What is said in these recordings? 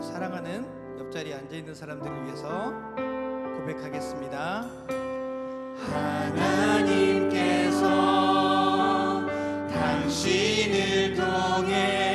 우리 사랑하는 옆자리에 앉아 있는 사람들을 위해서 고백하겠습니다. 하나님께서 당신을 통해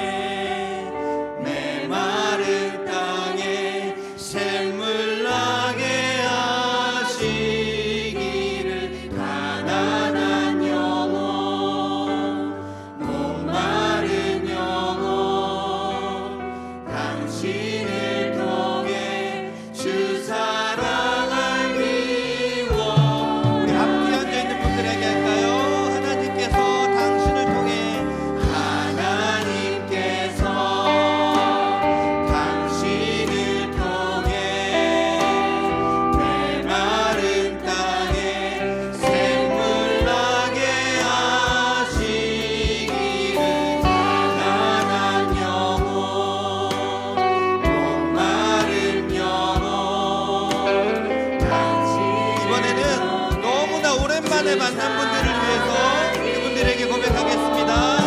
오랜만에 만난 분들을 위해서 그분들에게 고백하겠습니다.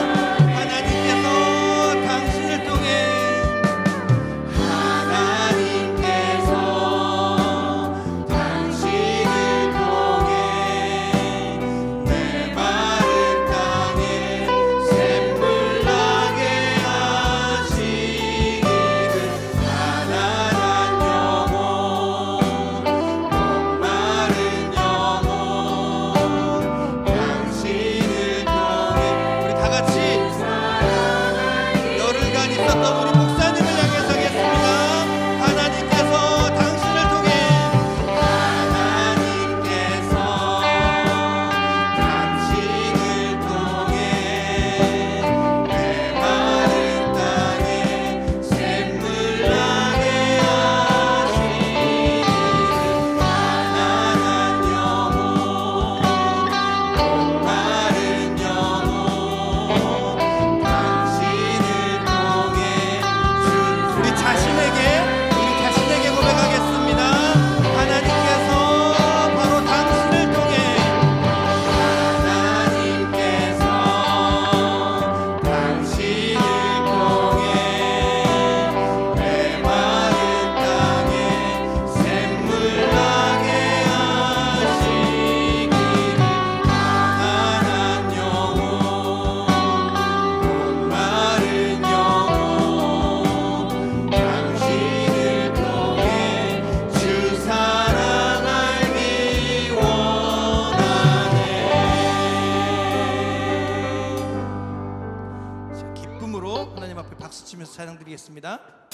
하겠습니다.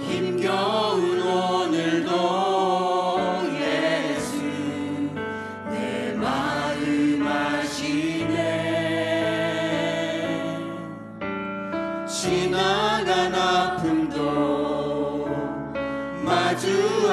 힘겨운 오늘도 예수 내 마음 아시네. 지나간 아픔도 마주